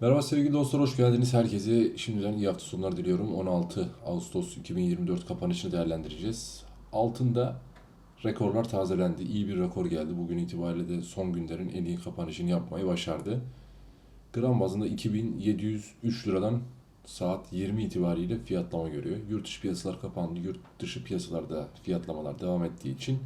Merhaba sevgili dostlar, hoş geldiniz. Herkese şimdiden iyi hafta sonları diliyorum. 16 Ağustos 2024 kapanışını değerlendireceğiz. Altında rekorlar tazelendi. İyi bir rekor geldi. Bugün itibariyle de son günlerin en iyi kapanışını yapmayı başardı. Gram bazında 2703 liradan saat 20 itibariyle fiyatlama görüyor. Yurt dışı piyasalar kapandı. Yurt dışı piyasalarda fiyatlamalar devam ettiği için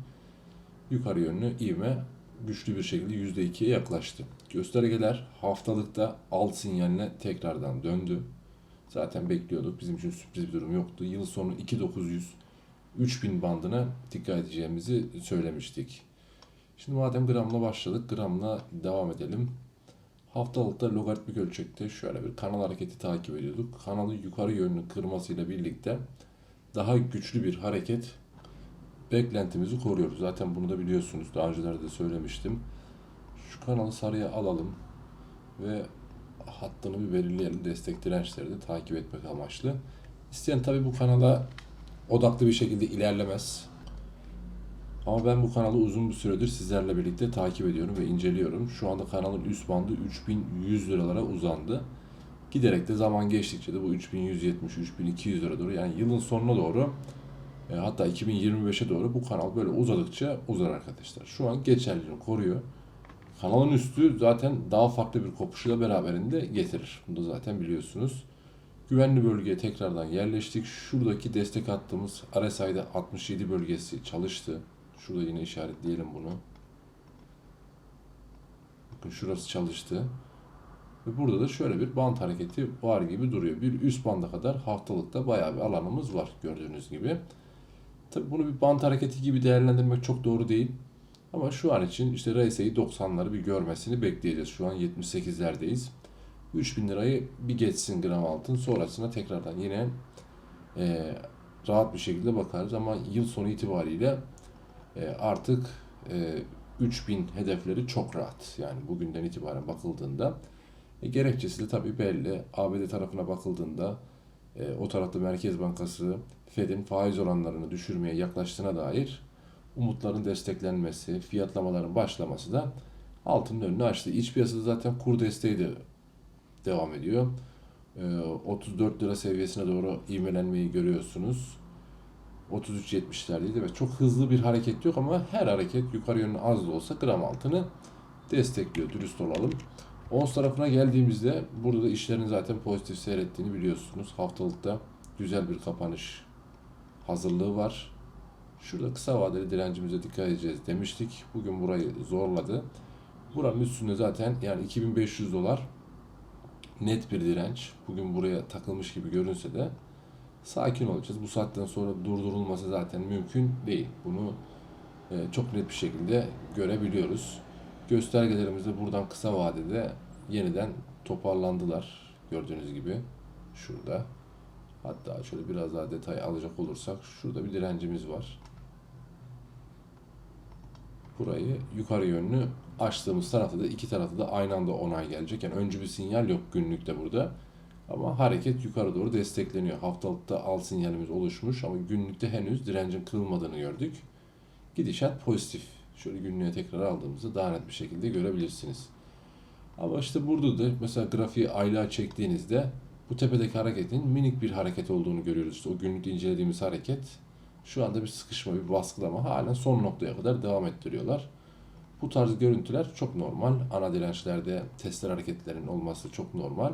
yukarı yönlü ivme güçlü bir şekilde %2'ye yaklaştı. Göstergeler haftalıkta alt sinyaline tekrardan döndü. Zaten bekliyorduk. Bizim için sürpriz bir durum yoktu. Yıl sonu 2900 3000 bandına dikkat edeceğimizi söylemiştik. Şimdi madem gramla başladık, gramla devam edelim. Haftalıkta logaritmik ölçekte şöyle bir kanal hareketi takip ediyorduk. Kanalı yukarı yönlü kırmasıyla birlikte daha güçlü bir hareket beklentimizi koruyoruz. Zaten bunu da biliyorsunuz. Daha öncelerde de söylemiştim. Şu kanalı sarıya alalım ve hattını bir belirleyelim. Destek dirençleri de takip etmek amaçlı. İsteyen tabi bu kanala odaklı bir şekilde ilerlemez. Ama ben bu kanalı uzun bir süredir sizlerle birlikte takip ediyorum ve inceliyorum. Şu anda kanalın üst bandı 3100 liralara uzandı. Giderek de zaman geçtikçe de bu 3170-3200 lira doğru yani yılın sonuna doğru e, hatta 2025'e doğru bu kanal böyle uzadıkça uzar arkadaşlar. Şu an geçerliliğini koruyor. Kanalın üstü zaten daha farklı bir kopuşuyla beraberinde getirir. Bunu da zaten biliyorsunuz. Güvenli bölgeye tekrardan yerleştik. Şuradaki destek attığımız RSI'de 67 bölgesi çalıştı. Şurada yine işaretleyelim bunu. Bakın şurası çalıştı. Ve burada da şöyle bir band hareketi var gibi duruyor. Bir üst banda kadar haftalıkta bayağı bir alanımız var gördüğünüz gibi. Tabi bunu bir band hareketi gibi değerlendirmek çok doğru değil. Ama şu an için işte RSI'yi 90'ları bir görmesini bekleyeceğiz. Şu an 78'lerdeyiz. 3000 lirayı bir geçsin gram altın. Sonrasında tekrardan yine e, rahat bir şekilde bakarız. Ama yıl sonu itibariyle e, artık e, 3000 hedefleri çok rahat. Yani bugünden itibaren bakıldığında. E, gerekçesi de tabii belli. ABD tarafına bakıldığında e, o tarafta Merkez Bankası Fed'in faiz oranlarını düşürmeye yaklaştığına dair umutların desteklenmesi, fiyatlamaların başlaması da altının önünü açtı. İç piyasada zaten kur desteği de devam ediyor. E, 34 lira seviyesine doğru ivmelenmeyi görüyorsunuz. 33.70'lerdeydi ve çok hızlı bir hareket yok ama her hareket yukarı yönlü az da olsa gram altını destekliyor. Dürüst olalım. Ons tarafına geldiğimizde burada da işlerin zaten pozitif seyrettiğini biliyorsunuz. Haftalıkta güzel bir kapanış hazırlığı var. Şurada kısa vadeli direncimize dikkat edeceğiz demiştik. Bugün burayı zorladı. Buranın üstünde zaten yani 2500 dolar net bir direnç. Bugün buraya takılmış gibi görünse de sakin olacağız. Bu saatten sonra durdurulması zaten mümkün değil. Bunu e, çok net bir şekilde görebiliyoruz. Göstergelerimiz de buradan kısa vadede yeniden toparlandılar. Gördüğünüz gibi şurada. Hatta şöyle biraz daha detay alacak olursak şurada bir direncimiz var. Burayı yukarı yönlü açtığımız tarafta da iki tarafta da aynı anda onay gelecek. Yani öncü bir sinyal yok günlükte burada. Ama hareket yukarı doğru destekleniyor. Haftalıkta al sinyalimiz oluşmuş ama günlükte henüz direncin kırılmadığını gördük. Gidişat pozitif. Şöyle günlüğe tekrar aldığımızda daha net bir şekilde görebilirsiniz. Ama işte burada da mesela grafiği aylığa çektiğinizde bu tepedeki hareketin minik bir hareket olduğunu görüyoruz. İşte o günlükte incelediğimiz hareket şu anda bir sıkışma, bir baskılama halen son noktaya kadar devam ettiriyorlar. Bu tarz görüntüler çok normal. Ana dirençlerde testler hareketlerinin olması çok normal.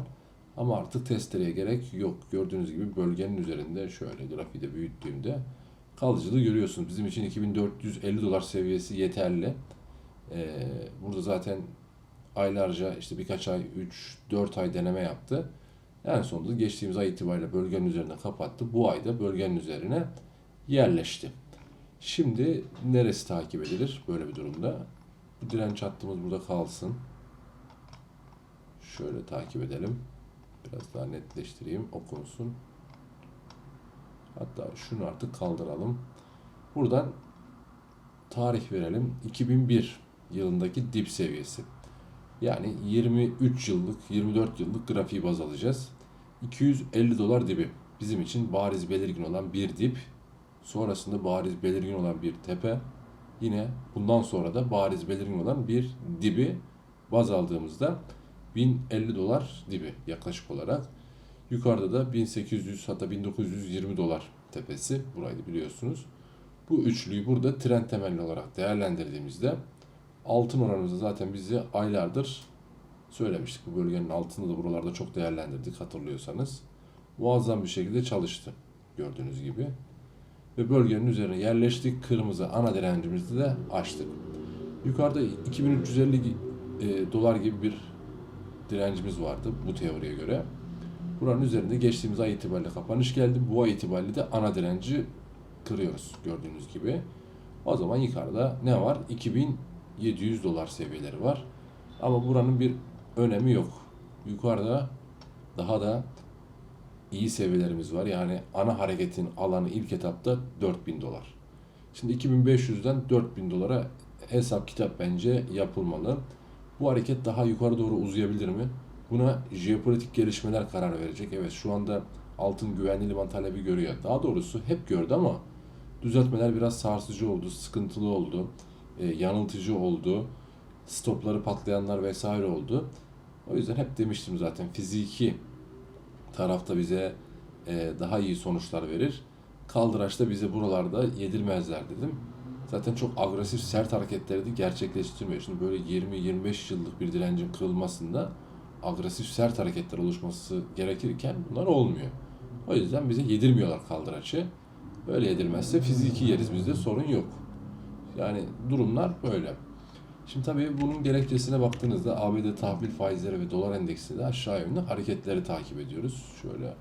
Ama artık testereye gerek yok. Gördüğünüz gibi bölgenin üzerinde şöyle grafiği de büyüttüğümde kalıcılığı görüyorsunuz. Bizim için 2450 dolar seviyesi yeterli. Ee, burada zaten aylarca işte birkaç ay, 3-4 ay deneme yaptı. En sonunda geçtiğimiz ay itibariyle bölgenin üzerine kapattı. Bu ayda bölgenin üzerine yerleşti. Şimdi neresi takip edilir böyle bir durumda? Bu direnç hattımız burada kalsın. Şöyle takip edelim. Biraz daha netleştireyim, okunsun. Hatta şunu artık kaldıralım. Buradan tarih verelim. 2001 yılındaki dip seviyesi. Yani 23 yıllık, 24 yıllık grafiği baz alacağız. 250 dolar dibi. Bizim için bariz belirgin olan bir dip. Sonrasında bariz belirgin olan bir tepe. Yine bundan sonra da bariz belirgin olan bir dibi baz aldığımızda 1050 dolar dibi yaklaşık olarak. Yukarıda da 1800 hatta 1920 dolar tepesi. Burayı da biliyorsunuz. Bu üçlüyü burada trend temelli olarak değerlendirdiğimizde altın oranımızı zaten bizi aylardır söylemiştik. Bu bölgenin altını da buralarda çok değerlendirdik hatırlıyorsanız. Muazzam bir şekilde çalıştı gördüğünüz gibi. Ve bölgenin üzerine yerleştik. Kırmızı ana direncimizi de açtık. Yukarıda 2350 gi- e, dolar gibi bir direncimiz vardı bu teoriye göre. Buranın üzerinde geçtiğimiz ay itibariyle kapanış geldi. Bu ay itibariyle de ana direnci kırıyoruz gördüğünüz gibi. O zaman yukarıda ne var? 2700 dolar seviyeleri var. Ama buranın bir önemi yok. Yukarıda daha da iyi seviyelerimiz var. Yani ana hareketin alanı ilk etapta 4000 dolar. Şimdi 2500'den 4000 dolara hesap kitap bence yapılmalı. Bu hareket daha yukarı doğru uzayabilir mi? Buna jeopolitik gelişmeler karar verecek. Evet şu anda altın güvenli liman talebi görüyor. Daha doğrusu hep gördü ama düzeltmeler biraz sarsıcı oldu, sıkıntılı oldu, e, yanıltıcı oldu, stopları patlayanlar vesaire oldu. O yüzden hep demiştim zaten fiziki tarafta bize e, daha iyi sonuçlar verir. Kaldıraçta bize buralarda yedirmezler dedim. Zaten çok agresif sert hareketleri de gerçekleştirmiyor. Şimdi böyle 20-25 yıllık bir direncin kırılmasında agresif sert hareketler oluşması gerekirken bunlar olmuyor. O yüzden bize yedirmiyorlar kaldıraçı. Böyle yedirmezse fiziki yeriz bizde sorun yok. Yani durumlar böyle. Şimdi tabii bunun gerekçesine baktığınızda ABD tahvil faizleri ve dolar endeksi de aşağı yönlü hareketleri takip ediyoruz. Şöyle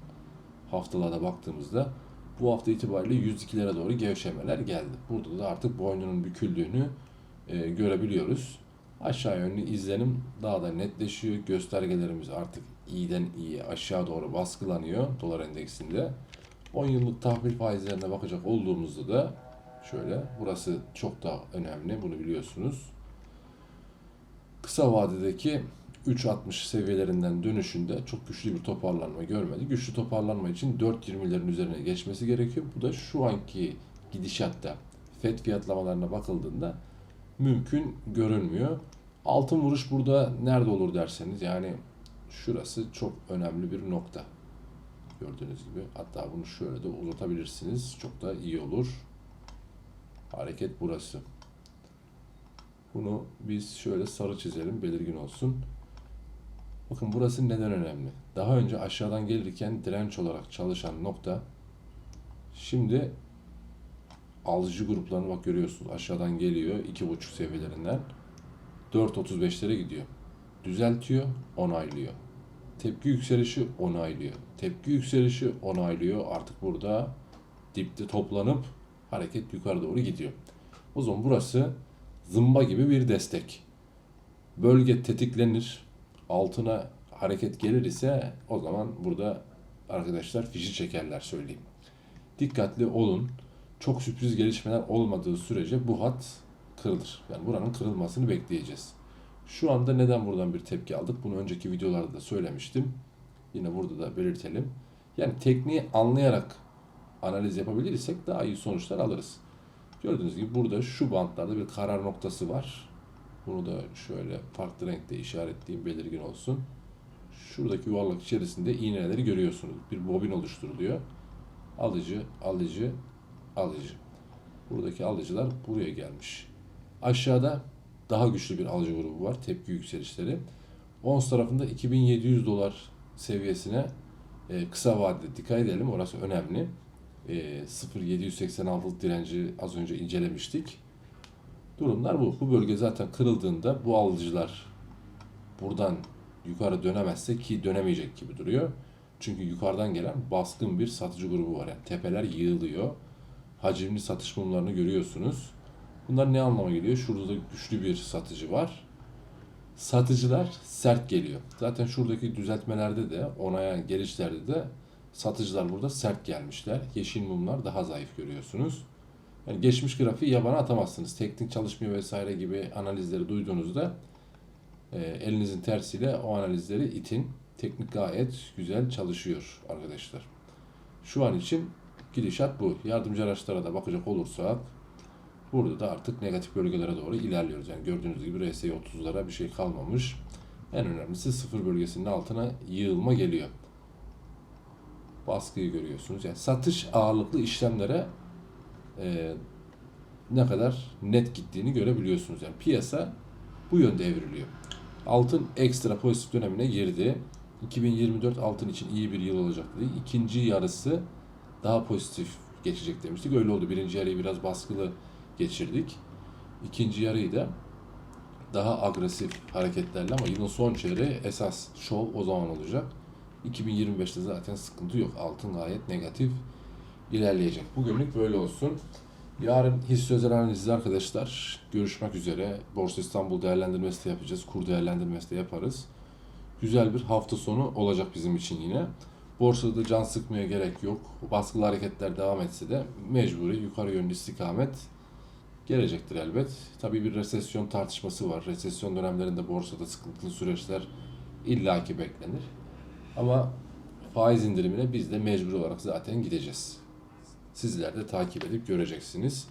haftalarda baktığımızda bu hafta itibariyle 102'lere doğru gevşemeler geldi. Burada da artık boynunun büküldüğünü e, görebiliyoruz. Aşağı yönlü izlenim daha da netleşiyor. Göstergelerimiz artık iyiden iyiye aşağı doğru baskılanıyor dolar endeksinde. 10 yıllık tahvil faizlerine bakacak olduğumuzda da şöyle burası çok daha önemli bunu biliyorsunuz. Kısa vadedeki 3.60 seviyelerinden dönüşünde çok güçlü bir toparlanma görmedi. Güçlü toparlanma için 4.20'lerin üzerine geçmesi gerekiyor. Bu da şu anki gidişatta FED fiyatlamalarına bakıldığında mümkün görünmüyor. Altın vuruş burada nerede olur derseniz yani şurası çok önemli bir nokta. Gördüğünüz gibi. Hatta bunu şöyle de uzatabilirsiniz. Çok da iyi olur. Hareket burası. Bunu biz şöyle sarı çizelim, belirgin olsun. Bakın burası neden önemli? Daha önce aşağıdan gelirken direnç olarak çalışan nokta şimdi alıcı gruplarını bak görüyorsunuz aşağıdan geliyor 2.5 seviyelerinden 4.35'lere gidiyor. Düzeltiyor, onaylıyor. Tepki yükselişi onaylıyor. Tepki yükselişi onaylıyor. Artık burada dipte toplanıp hareket yukarı doğru gidiyor. O zaman burası zımba gibi bir destek. Bölge tetiklenir, altına hareket gelir ise o zaman burada arkadaşlar fişi çekerler söyleyeyim. Dikkatli olun. Çok sürpriz gelişmeler olmadığı sürece bu hat kırılır. Yani buranın kırılmasını bekleyeceğiz. Şu anda neden buradan bir tepki aldık? Bunu önceki videolarda da söylemiştim. Yine burada da belirtelim. Yani tekniği anlayarak analiz yapabilirsek daha iyi sonuçlar alırız. Gördüğünüz gibi burada şu bantlarda bir karar noktası var. Bunu da şöyle farklı renkte işaretleyeyim belirgin olsun. Şuradaki yuvarlak içerisinde iğneleri görüyorsunuz. Bir bobin oluşturuluyor. Alıcı, alıcı, alıcı. Buradaki alıcılar buraya gelmiş. Aşağıda daha güçlü bir alıcı grubu var. Tepki yükselişleri. Ons tarafında 2700 dolar seviyesine e, kısa vadede dikkat edelim. Orası önemli. E, 0.786 direnci az önce incelemiştik. Durumlar bu. Bu bölge zaten kırıldığında bu alıcılar buradan yukarı dönemezse ki dönemeyecek gibi duruyor. Çünkü yukarıdan gelen baskın bir satıcı grubu var. Yani tepeler yığılıyor. Hacimli satış mumlarını görüyorsunuz. Bunlar ne anlama geliyor? Şurada da güçlü bir satıcı var. Satıcılar sert geliyor. Zaten şuradaki düzeltmelerde de onaya gelişlerde de satıcılar burada sert gelmişler. Yeşil mumlar daha zayıf görüyorsunuz. Yani geçmiş grafiği yabana atamazsınız. Teknik çalışmıyor vesaire gibi analizleri duyduğunuzda e, elinizin tersiyle o analizleri itin. Teknik gayet güzel çalışıyor arkadaşlar. Şu an için gidişat bu. Yardımcı araçlara da bakacak olursak burada da artık negatif bölgelere doğru ilerliyoruz. Yani gördüğünüz gibi RSI 30'lara bir şey kalmamış. En önemlisi sıfır bölgesinin altına yığılma geliyor. Baskıyı görüyorsunuz. Yani satış ağırlıklı işlemlere e, ne kadar net gittiğini görebiliyorsunuz. Yani piyasa bu yönde evriliyor. Altın ekstra pozitif dönemine girdi. 2024 altın için iyi bir yıl olacak dedi. İkinci yarısı daha pozitif geçecek demiştik. Öyle oldu. Birinci yarıyı biraz baskılı geçirdik. İkinci yarıyı da daha agresif hareketlerle ama yılın son çeyreği esas şov o zaman olacak. 2025'te zaten sıkıntı yok. Altın gayet negatif ilerleyecek. Bugünlük böyle olsun. Yarın hisse özel analizli arkadaşlar görüşmek üzere. Borsa İstanbul değerlendirmesi de yapacağız. Kur değerlendirmesi de yaparız. Güzel bir hafta sonu olacak bizim için yine. Borsada da can sıkmaya gerek yok. Baskılı hareketler devam etse de mecburi yukarı yönlü istikamet gelecektir elbet. Tabii bir resesyon tartışması var. Resesyon dönemlerinde borsada sıkıntılı süreçler illaki beklenir. Ama faiz indirimine biz de mecbur olarak zaten gideceğiz. Sizler de takip edip göreceksiniz.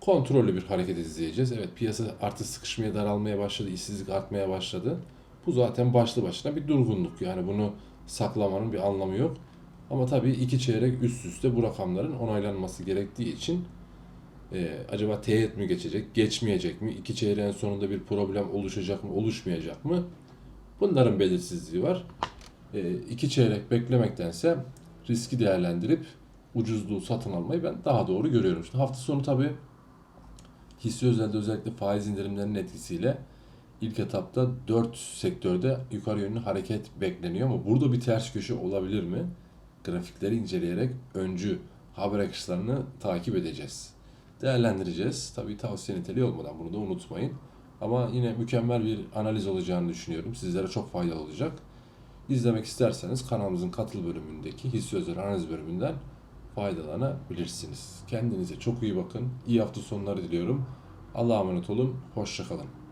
Kontrollü bir hareket izleyeceğiz. Evet piyasa artık sıkışmaya daralmaya başladı, işsizlik artmaya başladı. Bu zaten başlı başına bir durgunluk. Yani bunu saklamanın bir anlamı yok. Ama tabii iki çeyrek üst üste bu rakamların onaylanması gerektiği için e, acaba teğet mi geçecek, geçmeyecek mi? İki çeyreğin sonunda bir problem oluşacak mı, oluşmayacak mı? Bunların belirsizliği var. E, iki çeyrek beklemektense riski değerlendirip ucuzluğu satın almayı ben daha doğru görüyorum. Şimdi hafta sonu tabii hisse özelde özellikle faiz indirimlerinin etkisiyle ilk etapta 4 sektörde yukarı yönlü hareket bekleniyor ama burada bir ters köşe olabilir mi? Grafikleri inceleyerek öncü haber akışlarını takip edeceğiz. Değerlendireceğiz. Tabii tavsiye niteliği olmadan bunu da unutmayın. Ama yine mükemmel bir analiz olacağını düşünüyorum. Sizlere çok faydalı olacak. İzlemek isterseniz kanalımızın katıl bölümündeki hisse özel analiz bölümünden faydalanabilirsiniz. Kendinize çok iyi bakın. İyi hafta sonları diliyorum. Allah'a emanet olun. Hoşçakalın.